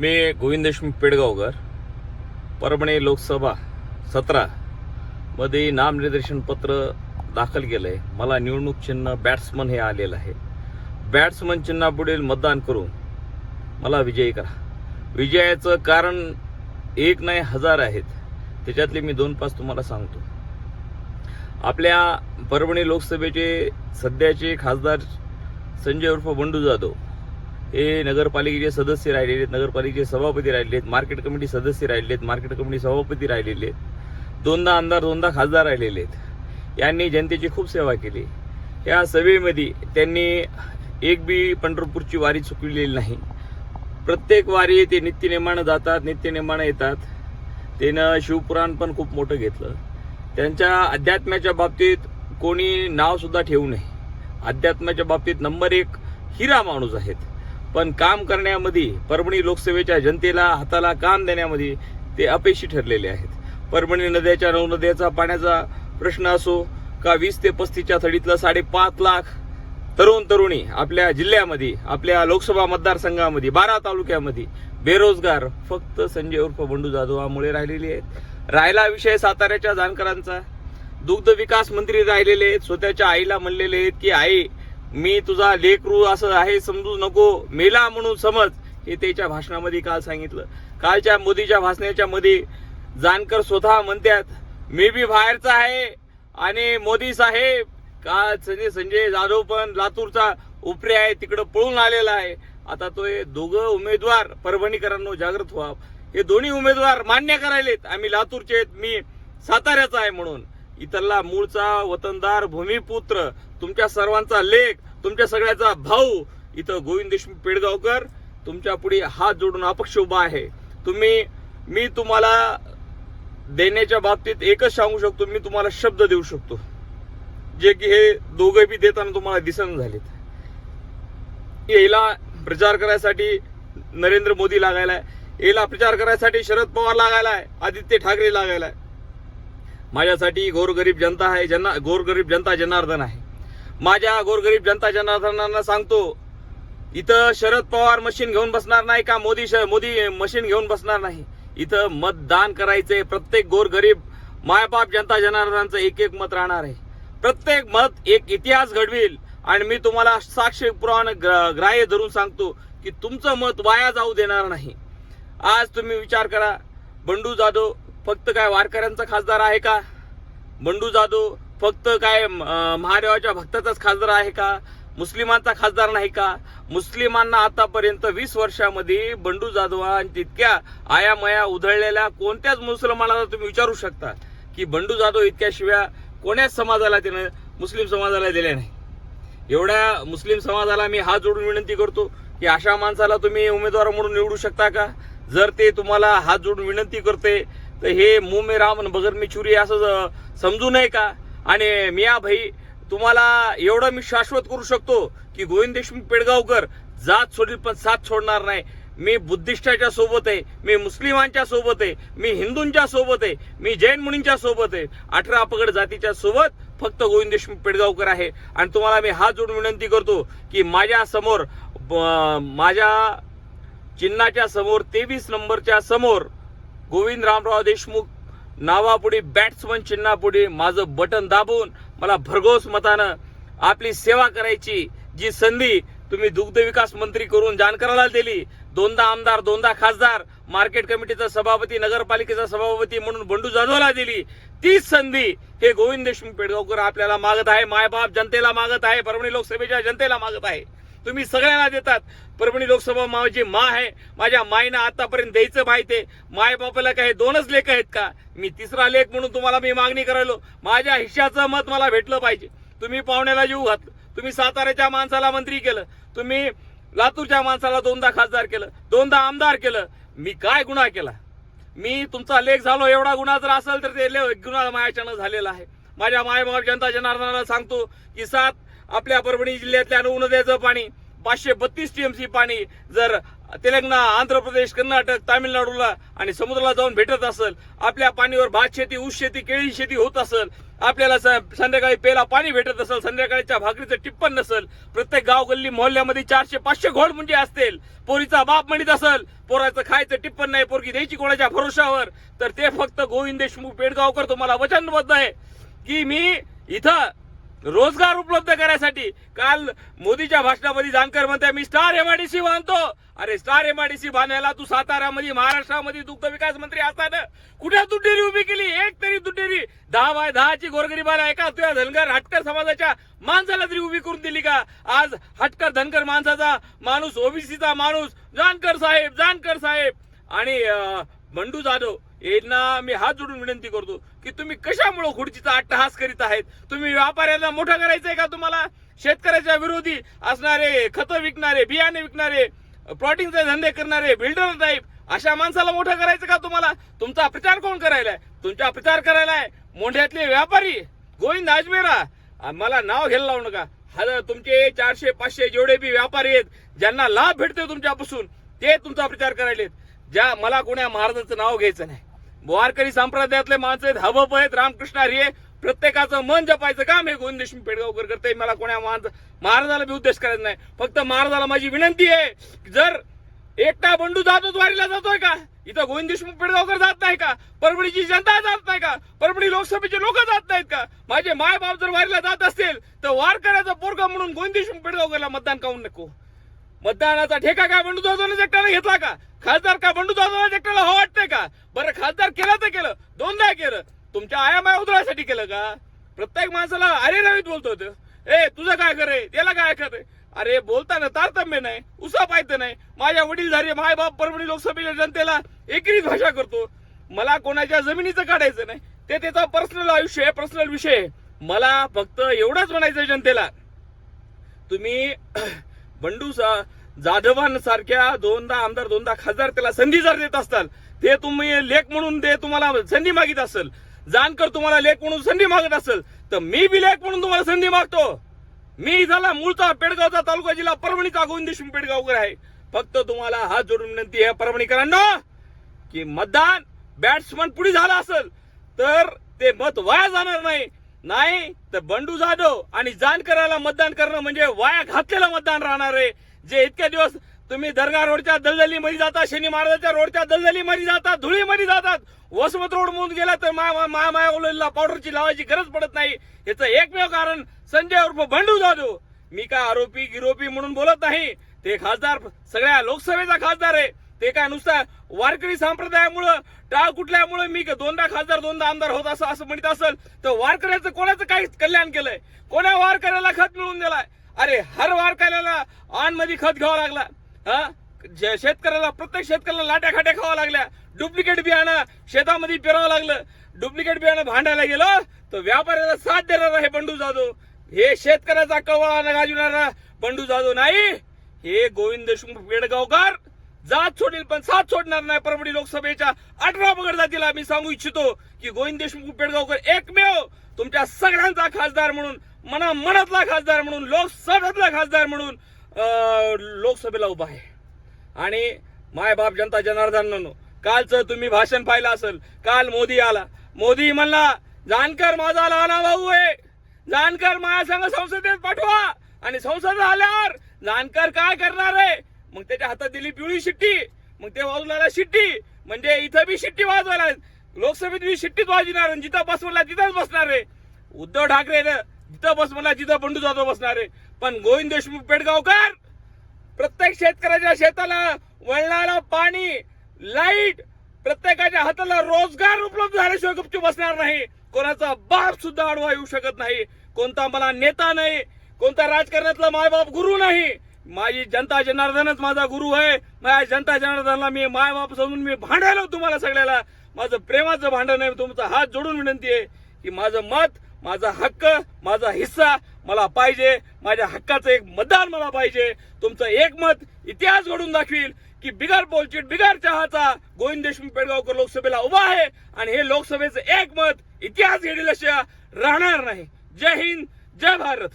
मी गोविंद देशमुख पेडगावकर. परभणी लोकसभा सतरा मध्ये नामनिर्देशन पत्र दाखल केलं आहे मला निवडणूक चिन्ह बॅट्समन हे आलेलं आहे. बॅट्समन चिन्हापुढील मतदान करून मला विजयी करा. विजयाचं कारण एक नाही हजार आहेत. त्याच्यातले मी दोन पाच तुम्हाला सांगतो. आपल्या परभणी लोकसभेचे सध्याचे खासदार संजय उर्फ बंडू जाधव हे नगरपालिकेचे सदस्य राहिलेले आहेत नगरपालिकेचे सभापती राहिलेले आहेत मार्केट कमिटी सदस्य राहिलेले आहेत मार्केट कमिटी सभापती राहिलेले आहेत दोनदा आमदार दोनदा खासदार राहिलेले आहेत. यांनी जनतेची खूप सेवा केली. या सभेमध्ये त्यांनी एक बी पंढरपूरची वारी चुकविलेली नाही. प्रत्येक वारी ते नित्यनेमानं जातात नित्यनेमानं येतात. त्यानं शिवपुराण पण खूप मोठं घेतलं. त्यांच्या अध्यात्माच्या बाबतीत कोणी नावसुद्धा ठेवू नये. अध्यात्माच्या बाबतीत नंबर एक हिरा माणूस आहेत. पण काम करण्यामध्ये परभणी लोकसभेच्या जनतेला हाताला काम देण्यामध्ये ते अपयशी ठरलेले आहेत. परभणी नद्याच्या नऊ नद्याचा पाण्याचा प्रश्न असो का वीस ते पस्तीसच्या थडीतलं साडेपाच लाख तरुण तरुणी आपल्या जिल्ह्यामध्ये आपल्या लोकसभा मतदारसंघामध्ये बारा तालुक्यामध्ये बेरोजगार फक्त संजय उर्फ बंडू जाधवामुळे राहिलेले आहेत. राहिला विषय साताऱ्याच्या जाणकारांचा दुग्ध विकास मंत्री राहिलेले आहेत स्वतःच्या आईला म्हणलेले आहेत की आई मी तुझा लेकरू असं आहे समजू नको मेला म्हणून समज हे त्याच्या भाषणामध्ये काल सांगितलं. कालच्या मोदीच्या भाषणाच्या मध्ये जानकर स्वतः म्हणतात मी बी बाहेरचा आहे आणि मोदी साहेब का संजय संजय जाधव पण लातूरचा उपरे आहे तिकडं पळून आलेला आहे. आता तो हे दोघं उमेदवार परभणीकरांनो जागृत व्हा. हे दोन्ही उमेदवार मान्य करायलेत. आम्ही लातूरचे आहेत मी साताऱ्याचा आहे म्हणून. इथला मूळचा वतनदार भूमिपुत्र तुमच्या सर्वांचा लेख तुमच्या सगळ्याचा भाऊ इथं गोविंद देशमुख पेडगावकर तुमच्यापुढे हात जोडून अपक्ष उभा आहे. तुम्ही मी तुम्हाला देण्याच्या बाबतीत एकच सांगू शकतो मी तुम्हाला शब्द देऊ शकतो. जे की हे दोघे बी देताना तुम्हाला दिसन झालेत. याला प्रचार करायसाठी नरेंद्र मोदी लागायलाय याला प्रचार करायसाठी शरद पवार लागायलाय आदित्य ठाकरे लागायलाय. माझ्यासाठी गोरगरीब जनता आहे जना गोरगरीब जनता जनार्दन आहे. माझ्या गोरगरीब जनता जनार्दनांना सांगतो इथं शरद पवार मशीन घेऊन बसणार नाही का? मोदी श- मोदी मशीन घेऊन बसणार नाही. इथं मतदान करायचे प्रत्येक गोरगरीब मायबाप जनता जनार्दनाचं एक एक मत राहणार आहे. प्रत्येक मत एक इतिहास घडविल. आणि मी तुम्हाला साक्षी पुराण ग्र- ग्राह्य धरून सांगतो की तुमचं मत वाया जाऊ देणार नाही. आज तुम्ही विचार करा बंडू जाधव फक्त काय वारकऱ्यांचा खासदार आहे का? बंडू जाधव फक्त काय महादेवाच्या भक्ताचाच खासदार आहे का? मुस्लिमांचा खासदार नाही का? मुस्लिमांना आतापर्यंत वीस वर्षामध्ये बंडू जाधवां तितक्या आयामया उधळलेल्या कोणत्याच मुसलमानाला तुम्ही विचारू शकता की बंडू जाधव इतक्या शिव्या कोण्याच समाजाला त्यानं मुस्लिम समाजाला दिल्या नाही? एवढ्या मुस्लिम समाजाला मी हात जोडून विनंती करतो की अशा माणसाला तुम्ही उमेदवार म्हणून निवडू शकता का? जर ते तुम्हाला हात जोडून विनंती करते तर हे मुमे राम बगर मी चुरी असं समजू नये का? आणि मिया भाई तुम्हाला एवढं मी शाश्वत करू शकतो की गोविंद देशमुख पेडगावकर जात सोडील पण साथ सोडणार नाही. मी बुद्धिस्टाच्या सोबत आहे मी मुस्लिमांच्या सोबत आहे मी हिंदूंच्या सोबत आहे मी जैन मुनींच्या सोबत आहे. अठरा पगड जातीच्या सोबत फक्त गोविंद देशमुख पेडगावकर आहे. आणि तुम्हाला मी हात जोडून विनंती करतो की माझ्यासमोर ब- माझ्या चिन्हाच्या समोर तेवीस नंबरच्या समोर गोविंद रामराव देशमुख नावापुढे बॅट्समन चिन्हापुढे माझं बटन दाबून मला भरघोस मतानं आपली सेवा करायची जी संधी तुम्ही दुग्ध विकास मंत्री करून जानकराला दिली. दोनदा आमदार दोनदा खासदार मार्केट कमिटीचा सभापती नगरपालिकेचा सभापती म्हणून बंडू जाधवला दिली. तीच संधी हे गोविंद देशमुख पेडगावकर आपल्याला मागत आहे. मायबाप जनतेला मागत आहे. परभणी लोकसभेच्या जनतेला मागत आहे. तुम्ही सगळ्यांना देतात. परभणी लोकसभा माझी मा आहे. माझ्या माईनं आतापर्यंत द्यायचं माहिती आहे माय बापाला काय दोनच लेख आहेत का? मी तिसरा लेख म्हणून तुम्हाला मी मागणी करायलो. माझ्या हिश्श्याचं मत मला भेटलं पाहिजे. तुम्ही पाहुण्याला जीव घातलं. तुम्ही साताऱ्याच्या माणसाला मंत्री केलं. तुम्ही लातूरच्या माणसाला दोनदा खासदार केलं. दोनदा आमदार केलं. मी काय गुन्हा केला? मी तुमचा लेख झालो एवढा गुन्हा जर असेल तर ते ले- गुन्हा माझ्याच्यानं झालेला आहे. माझ्या मायबाप जनता जनार्दनाला सांगतो की सात आपल्या परभणी जिल्ह्यातल्या नऊ पाणी पाचशे बत्तीस टीएमसी पाणी जर तेलंगणा आंध्र प्रदेश कर्नाटक तामिळनाडूला आणि समुद्राला जाऊन भेटत असेल आपल्या पाणीवर भात शेती ऊस शेती केळी शेती होत असेल आपल्याला स- संध्याकाळी पेला पाणी भेटत असेल संध्याकाळीच्या भाकरीचं टिप्पण नसेल प्रत्येक गाव गल्ली मोहल्ल्यामध्ये चारशे पाचशे घोड म्हणजे असतील पोरीचा बाप म्हणत असेल पोराचं खायचं टिप्पण नाही पोरगी द्यायची कोणाच्या भरोशावर तर ते फक्त गोविंद देशमुख पेडगावकर तुम्हाला वचनबद्ध आहे की मी इथं रोजगार उपलब्ध करण्यासाठी काल मोदीच्या भाषणामध्ये जानकर म्हणते मी स्टार एमआयडीसी बांधतो अरे स्टार एमआयडीसी बांधायला तू साताऱ्यामध्ये महाराष्ट्रामध्ये दुग्ध विकास मंत्री असताना कुठे दुटेरी उभी केली? एक तरी दुटेरी. दहा बाय दहाची गोरगरीबाला एका तुझ्या धनगर हटकर समाजाच्या माणसाला तरी उभी करून दिली का? आज हटकर धनकर माणसाचा माणूस ओबीसीचा माणूस जानकर साहेब जानकर साहेब. आणि बंडू जाधव यांना मी हात जोडून विनंती करतो की तुम्ही कशामुळे खुर्चीचा अट्टहास करीत आहेत? तुम्ही व्यापाऱ्यांना मोठा करायचंय का तुम्हाला? शेतकऱ्याच्या विरोधी असणारे खतं विकणारे बियाणे विकणारे प्लॉटिंगचे धंदे करणारे बिल्डर टाईप अशा माणसाला मोठा करायचं का तुम्हाला? तुमचा प्रचार कोण करायलाय? तुमचा प्रचार करायलाय मोंढ्यातले व्यापारी. गोविंद आजमेरा मला नाव घ्यायला लावू नका. हजार तुमचे चारशे पाचशे जेवढे बी व्यापारी आहेत ज्यांना लाभ भेटतोय तुमच्यापासून ते तुमचा प्रचार करायलेत. ज्या मला कोण्या महाराजांचं नाव घ्यायचं नाही. वारकरी संप्रदायातले माणसं आहेत हबप आहेत रामकृष्ण हरी प्रत्येकाचं मन जपायचं काम हे गोविंद देशमुख पेडगावकर करते मला कोण्या महाराजाला बी उद्देश करायचा नाही. फक्त महाराजाला माझी विनंती आहे जर एकटा बंडू जातोच वारीला जातोय का? इथं गोविंद देशमुख पेडगावकर जात नाही का? परभणीची जनता जात नाही का? परभणी लोकसभेचे लोक जात नाहीत का? माझे माय बाप जर वारीला जात असतील तर वारकऱ्याचा पोरगा म्हणून गोविंद देशमुख पेडगावकरला मतदान काऊन नको? मतदानाचा ठेका काय बंडू जाधवने जगताला घेतला का? खासदार का? बंडू जाधवला जगताला हो वाटतंय का? बरं खासदार केलं तर केलं. दोनदा केलं. तुमच्या आया माया उतरायसाठी केलं का? प्रत्येक माणसाला अरे रवीत बोलतो ए तुझं काय करे त्याला काय करे अरे बोलताना तारतम्य नाही उसा पाहिजे नाही. माझ्या वडीलधारी माय बाप परभणी लोकसभेच्या जनतेला एकरीत भाषा करतो. मला कोणाच्या जमिनीचं काढायचं नाही. ते त्याचा पर्सनल आयुष्य आहे पर्सनल विषय मला फक्त एवढंच म्हणायचं जनतेला. तुम्ही बंडू सा- जाधवांसारख्या दोनदा आमदार दोनदा खासदार त्याला संधी जर देत असताल ते तुम्ही लेख म्हणून ते तुम्हाला संधी मागित असेल. जानकर तुम्हाला लेख म्हणून संधी मागत असेल तर मी बी लेख म्हणून तुम्हाला संधी मागतो. मी झाला मूळचा पेडगावचा तालुका जिल्हा परभणीचा गोविंद देशमुख पेडगावकर आहे. फक्त तुम्हाला हात जोडून विनंती आहे परभणीकरांना की मतदान बॅट्समन पुढे झाला असेल तर ते मत वाया जाणार नाही. नाही तर बंडू जाधव आणि जानकराला मतदान करणं म्हणजे वाया घातलेलं मतदान राहणार आहे. जे इतके दिवस तुम्ही दर्गा रोडच्या दलदलीमध्ये जाता शनी महाराजाच्या रोडच्या दलदलीमध्ये जातात धुळीमध्ये जातात वसमत रोड म्हणून गेला तर मा मा माया ओलेला पावडरची लावायची गरज पडत नाही. याचं एकमेव कारण संजय उर्फ बंडू जाधव. मी काय आरोपी गिरोपी म्हणून बोलत नाही. ते खासदार सगळ्या लोकसभेचा खासदार आहे. ते काय नुसता वारकरी संप्रदायामुळं टाळ कुठल्यामुळे मी दोनदा खासदार दोनदा आमदार होत असं असं म्हणत असेल तर वारकऱ्याचं कोणाचं काही कल्याण केलंय? कोण्या वारकऱ्याला खत मिळून दिलाय? अरे हर वारकऱ्याला आनमध्ये खत घ्यावा लागला. हा? शेतकऱ्याला प्रत्येक शेतकऱ्याला लाट्या खाट्या खावा लागल्या. डुप्लिकेट बियाणं शेतामध्ये पेरावं लागलं. डुप्लिकेट बियाणं भांडायला गेलं तर व्यापाऱ्याला साथ देणारा हे बंडू जाधव. हे शेतकऱ्याचा कवळा गाजवणारा बंडू जाधव नाही. हे गोविंद देशमुख पेडगावकर जात सोडील पण साथ सोडणार नाही परभणी लोकसभेच्या. अठरा पगड जातीला आम्ही सांगू इच्छितो की गोविंद देशमुख पेडगावकर एकमेव तुमच्या सगळ्यांचा खासदार म्हणून मना मनातला खासदार म्हणून लोकसभेतला खासदार म्हणून लोकसभेला उभा आहे. आणि माय बाप जनता जनार्दन कालचं तुम्ही भाषण पाहिलं असेल काल मोदी आला. मोदी म्हणला जानकर माझा लहाना भाऊ आहे. जानकर माझ्या संघ संसदेत पाठवा. आणि संसद आल्यावर जानकर काय करणार आहे? मग त्याच्या हातात दिली पिवळी शिट्टी. मग ते वाजवला शिट्टी. म्हणजे इथं बी शिट्टी वाजवायला लोकसभेत बी शिट्टीच वाजवणार जिथं बस म्हणला तिथंच बसणार आहे उद्धव ठाकरे जिथं बस म्हणला तिथं बंडू जाधव बसणार आहे पण गोविंद देशमुख पेडगावकर प्रत्येक शेतकऱ्याच्या शेताला वळणाला पाणी लाइट प्रत्येकाच्या हाताला रोजगार उपलब्ध झाल्याशिवाय गुपचूप बसणार नाही. कोणाचा बाप सुद्धा अडवा येऊ शकत नाही. कोणता मला नेता नाही. कोणता राजकारणातला मायबाप गुरु नाही. माझी जनता जनार्दनच माझा गुरु आहे. माझ्या जनता जनार्दनला मी मायबाप समजून मी भांडायला तुम्हाला सगळ्याला. माझं प्रेमाचं भांडण आहे तुमचा हात जोडून विनंती आहे की माझं मत माझा हक्क माझा हिस्सा मला पाहिजे. माझ्या हक्काचं एक मतदान मला पाहिजे. तुमचं एक मत इतिहास घडून दाखवील की बिगार बोलचीट बिगार चहाचा गोविंद देशमुख पेडगावकर लोकसभेला उभा आहे आणि हे लोकसभेचं एक मत इतिहास घडील अशा राहणार नाही. जय हिंद जय भारत.